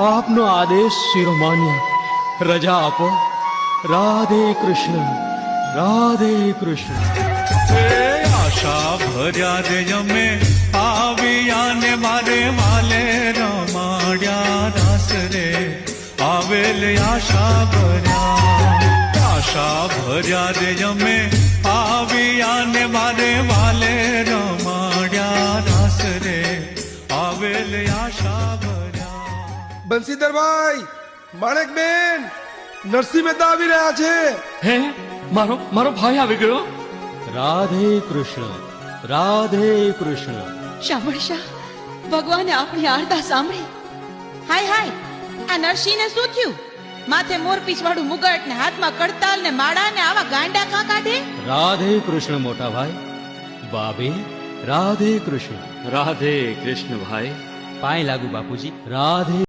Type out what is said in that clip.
આપનો આદેશ શિરોમાન્ય. રજા આપો. રાધે કૃષ્ણ. રાધે કૃષ્ણ. આશા ભર્યા રે અમે આવ્યા ને મારે વાલે રમાડ્યા રાસ રે આવેલ આશા ભર્યા આશા ભર્યા રે અમે આવ્યા ને મારે વાલે રમાડ્યા રાસ રે આવેલ આશા ભર્યા બંસીધરભાઈ માણેકબેન નરસિંહ મહેતા આવી રહ્યા છે. હે મારો મારો ભાઈ આવી ગયો? રાધે કૃષ્ણ રાધે કૃષ્ણ. શામળ શાહ ભગવાને આપણી આરતા સાંભળી. હાય હાય આ નરસિંહને શું થયું? માથે મોર વાળું મુગટ ને હાથમાં કડતાલ ને માળા ને આવા ગાંડા કા કાઢે? રાધે કૃષ્ણ મોટા ભાઈ. બાબે રાધે કૃષ્ણ. રાધે કૃષ્ણ ભાઈ. પાય લાગુ બાપુજી. રાધે